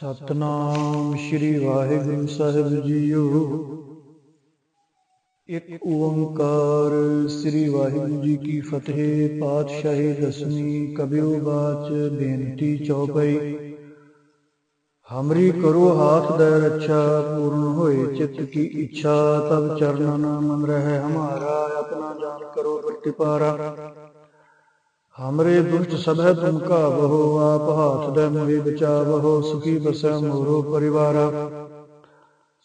ਸਤਨਾਮ ਸ੍ਰੀ ਵਾਹਿਗੁਰੂ ਸਾਹਿਬ ਜੀਓ। ਇੱਕ ਓੰਕਾਰ ਸ੍ਰੀ ਵਾਹਿਗੁਰੂ ਜੀ ਕੀ ਫਤਿਹ, ਪਾਤਸ਼ਾਹੀ ਦਸਵੀਂ ਕਬਿਓ ਬਾਚ ਬੇਨਤੀ ਚੌਪਈ। ਹਮਰੀ ਕਰੋ ਹਾਥ ਦਾ ਰੱਛਾ, ਪੂਰਨ ਹੋਏ ਚਿੱਤ ਕੀ ਇੱਛਾ ਤਬ ਚਰਨ ਮਨ ਰਹਿ ਹਮਾਰਾ, ਆਪਣਾ ਜਾਨ ਕਰੋ ਪ੍ਰਤਿਪਾਰਾ। ਹਮਰੇ ਦੁਸ਼ਟ ਸਭੈ ਤੁਮ ਕਾ ਬਹੋ ਆਪ ਹਾਥ ਦੇ ਮੋਹਿ ਬਚਾਵਹੋ ਸੁਖੀ ਬਸੈ ਮੋਰੋ ਪਰਿਵਾਰਾ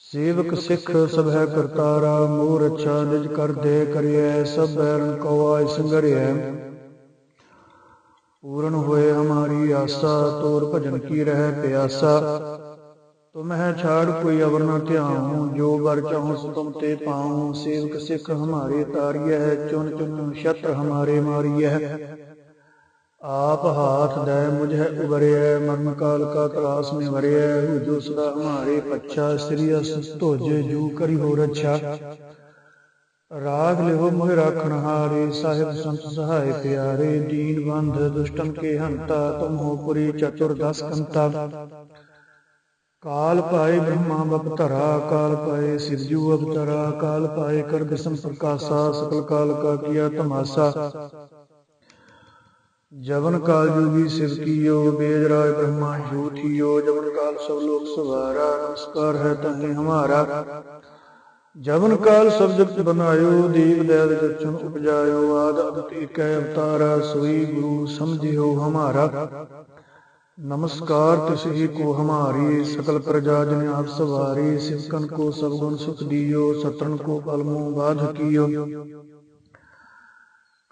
ਸੇਵਕ ਸਿੱਖ ਸਭੈ ਕਰਤਾਰਾ ਮੋਰ ਅੱਛਾ ਨਿਜ ਕਰ ਦੇ ਕਰਿਐ ਸਭ ਬੈਰਨ ਕੋ ਆਇ ਸੰਗਰਿਐ ਪੂਰਨ ਹੋਏ ਹਮਾਰੀ ਆਸਾ ਤੋਰ ਭਜਨ ਕੀ ਰਹਿ ਪਿਆਸਾ ਤੁਮਹਿ ਛਾੜ ਕੋਈ ਅਵਰ ਨ ਧਿਆਉ ਜੋ ਵਰ ਚਾਹਉ ਸੋ ਤੁਮ ਤੇ ਪਾਉ ਸੇਵਕ ਸਿੱਖ ਹਮਾਰੇ ਤਾਰੀਐ ਚੁਨ ਚੁਨ ਸ਼ਤਰ ਹਮਾਰੇ ਮਾਰੀਐ ਆਪ ਹਾਥ ਦੈ ਮੁਝੈ ਉਬਰਿਐ ਮਰਨ ਕਾਲ ਕਾ ਤਰਾਸ ਮੇ ਵਰਿਐ ਜੋ ਸਦਾ ਹਮਾਰੇ ਪੱਛਾ ਸ੍ਰੀ ਅਸ ਧੋਜੇ ਜੂ ਕਰੀ ਹੋ ਰੱਛਾ। ਰਾਗ ਲਿਓ ਮੋਹ ਰਾਖਣ ਹਾਰੇ, ਸਾਹਿਬ ਸੰਤ ਸਹਾਇ ਪਿਆਰੇ, ਦੀਨ ਬੰਧ ਦੁਸ਼ਟਨ ਕੇ ਹੰਤਾ, ਤੁਮ ਹੋ ਪੁਰੀ ਚਤੁਰ ਦਸ ਕੰਤਾ। ਕਾਲ ਪਾਏ ਬ੍ਰਹਮਾ ਬਪਤਰਾ ਕਾਲ ਪਾਏ ਸਿਰਜੂ ਅਵਤਰਾ, ਕਾਲ ਪਾਏ ਕਰ ਬਿਸਮ ਸਕਲ ਕਾਲ ਕਾ ਕੀਆ ਤਮਾਸਾ। ਜਵਨ ਕਾਲ ਜੋਗੀ ਸਿਵ ਬੇਜ ਰਾਜ ਬ੍ਰਹਮਾ ਜੂਥੀਓ ਜਵਨ ਕਾਲ ਸਭ ਲੋਕ ਸਵਾਰਾ, ਨਮਸਕਾਰ ਹੈ ਤਹੀਂ ਹਮਾਰਾ। ਜਵਨ ਕਾਲ ਸਭ ਜਗਤ ਬਨਾਇਓ, ਦੀਪ ਦਇਲ ਜਚਨ ਉਪਜਾਇਓ, ਆਦ ਅਦਤ ਇਕੈ ਅਵਤਾਰਾ, ਸੋਈ ਗੁਰੂ ਸਮਝਿਓ ਹਮਾਰਾ। ਨਮਸਕਾਰ ਤਿਸ ਹੀ ਕੋ ਹਮਾਰੀ, ਸਕਲ ਪ੍ਰਜਾ ਜਨ ਆਪ ਸਵਾਰੀ ਸਿਵਕਨ ਕੋ ਸਭ ਗੁਣ ਸੁਖ ਦਿਓ ਸਤਰਨ ਕੋ ਪਲਮੋ ਬਾਧ ਕੀਓ।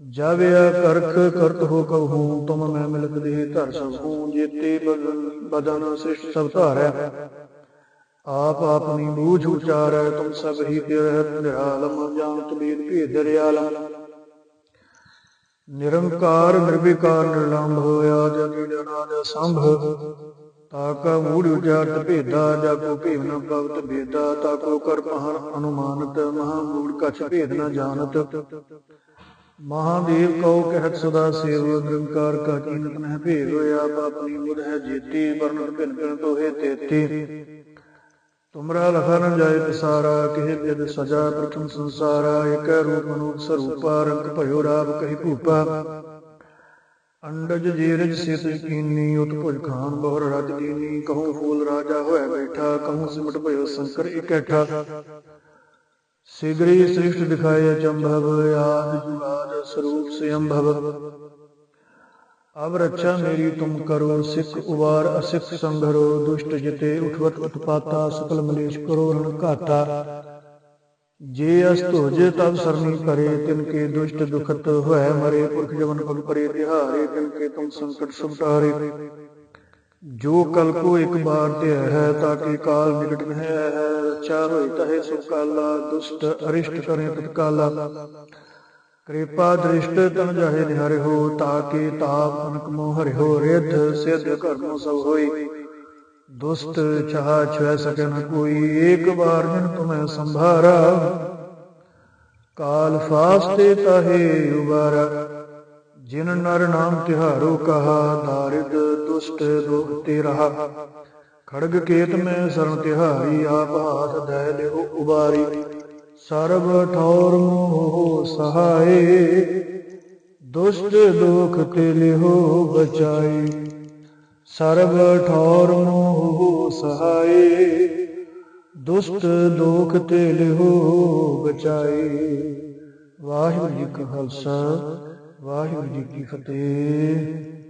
ਜਾਵਿਆ ਕਰਖ ਕਰਤ ਹੋ ਕਹੂੰ, ਤੁਮ ਮੈਂ ਮਿਲਕ ਦੇ ਧਰ ਸਕੂੰ ਜੇਤੇ ਬਦਨ ਸ੍ਰਿਸ਼ਟ ਸਭ ਧਾਰੈ। ਆਪ ਆਪਣੀ ਬੂਝ ਉਚਾਰੈ, ਤੁਮ ਸਭ ਹੀ ਤਿਰਹਿ ਨਿਰਾਲਮ ਜਾਣਤ ਬੇਦ ਭੇਦ ਰਿਆਲਮ ਨਿਰੰਕਾਰ ਨਿਰਵਿਕਾਰ ਨਿਰਲੰਭ ਹੋਇਆ, ਜਗੀ ਜਨਾਦ ਸੰਭ। ਤਾਕਾ ਮੂੜ ਉਚਾਰਤ ਭੇਦਾ, ਜਾ ਕੋ ਭੇਵ ਨ ਪਵਤ ਭੇਦਾ ਤਾਕੋ ਕਰ ਪਹਨ ਅਨੁਮਾਨਤ, ਮਹਾ ਮੂੜ ਕਛ ਭੇਦ ਨ ਜਾਣਤ। ਮਹਾਦੇਵ ਕਉ ਕਹਿਤ ਸਦਾ ਸੇਵ ਨਿਰੰਕਾਰ ਕਾ ਕੀਨਤ ਨਹਿ ਭੇਦ ਹੋਇਆ ਆਪਣੀ ਮੁਦ ਹੈ ਜੀਤੀ ਵਰਨਤ ਭਿਨ ਭਿਨ ਤੋਹੇ ਤੇਤੀ। ਤੁਮਰਾ ਲਖਾ ਨ ਜਾਏ ਪਸਾਰਾ ਕਿਹ ਬਿਦ ਸਜਾ ਪ੍ਰਥਮ ਸੰਸਾਰਾ, ਇਕ ਰੂਪ ਅਨੂਪ ਸਰੂਪਾ, ਰੰਗ ਭਇਓ ਰਾਬ ਕਹੀ ਭੂਪਾ। ਅੰਡਜ ਜੀਰਜ ਸਿਤ ਕੀਨੀ ਉਤ ਭੁਜ ਖਾਨ ਬਹੁਰ ਰਜ ਦੀਨੀ ਕਹੂੰ ਫੂਲ ਰਾਜਾ ਹੋਇ ਬੈਠਾ, ਕਹੂੰ ਸਿਮਟ ਭਇਓ ਸੰਕਰ ਇਕੱਠਾ। ਸਿਗਰੀ ਸ੍ਰਿਸ਼ਟ ਦਿਖਾਏ ਅਚੰਭਵ ਆਦ ਜੁਗਾਦ ਸਰੂਪ ਸਿਅੰਭਵ ਅਬ ਰੱਛਾ ਮੇਰੀ ਤੁਮ ਕਰੋ ਸਿੱਖ ਉਵਾਰ ਅਸਿੱਖ ਸੰਘਰੋ ਦੁਸ਼ਟ ਜਿਤੇ ਉਠਵਤ ਉਤਪਾਤਾ ਸਕਲ ਮਲੇਸ਼ ਕਰੋ ਰਣ ਘਾਤਾ ਜੇ ਅਸ ਧੋਜੇ ਤਬ ਸਰਨੀ ਕਰੇ ਤਿਨ ਕੇ ਦੁਸ਼ਟ ਦੁਖਤ ਹੋਇ ਮਰੇ ਪੁਰਖ ਜਵਨ ਕਲ ਕਰੇ ਤਿਹਾਰੇ ਤਿਨ ਕੇ ਤੁਮ ਸੰਕਟ ਸੁਟਾਰੇ ਜੋ ਕਲ ਕੋ ਇੱਕ ਬਾਰ ਤੇ ਹੈ ਤਾਕਿ ਕਾਲ ਨਿਕਟ ਨਹਿ ਹੈ ਹੋਈ ਤਹੇ ਸੁ ਦੁਸ਼ਟ ਅਰਿਸ਼ਟ ਕਰੇ ਤਤਕਾਲਾ ਕਿਰਪਾ ਦ੍ਰਿਸ਼ਟ ਤਨ ਜਾਹੇ ਨਿਹਰਿ ਹੋ ਤਾਕੇ ਤਾਪ ਅਨਕ ਮੋਹ ਹਰਿ ਹੋ, ਰਿਧ ਸਿਧ ਕਰਮੋ ਸਭ ਹੋਈ। ਦੁਸ਼ਟ ਚਾਹ ਛੈ ਸਕੇ ਨ ਕੋਈ, ਏਕ ਬਾਰ ਜਿਨ ਤੁਮੈ ਸੰਭਾਰਾ। ਕਾਲ ਫਾਸਤੇ ਤਹੇ ਉਬਾਰਾ, ਜਿਨ ਨਰ ਨਾਮ ਤਿਹਾਰੋ ਕਹਾ ਦਾਰਿਦ ਦੁਸ਼ਟ ਦੁਖ ਤੇ ਰਹਾ। ਖੜਗ ਕੇਤ ਮੈਂ ਸਰਨ ਤਿਹਾਰੀ ਆਪ ਹਾਥ ਦੈ ਲਿਓ ਉਬਾਰੀ। ਸਰਬ ਠੌਰ ਮੋਹ ਸਹਾਏ, ਦੁਸ਼ਟ ਦੁਖ ਤੇ ਲਿਓ ਬਚਾਈ। ਸਰਬ ਠੌਰ ਮੋਹ ਸਹਾਏ, ਦੁਸ਼ਟ ਦੁਖ ਤੇ ਲਿਓ ਬਚਾਈ। ਵਾਹਿਗੁਰੂ ਜੀ ਕਾ ਖਾਲਸਾ, ਵਾਹਿਗੁਰੂ ਜੀ ਕੀ ਫਤਿਹ।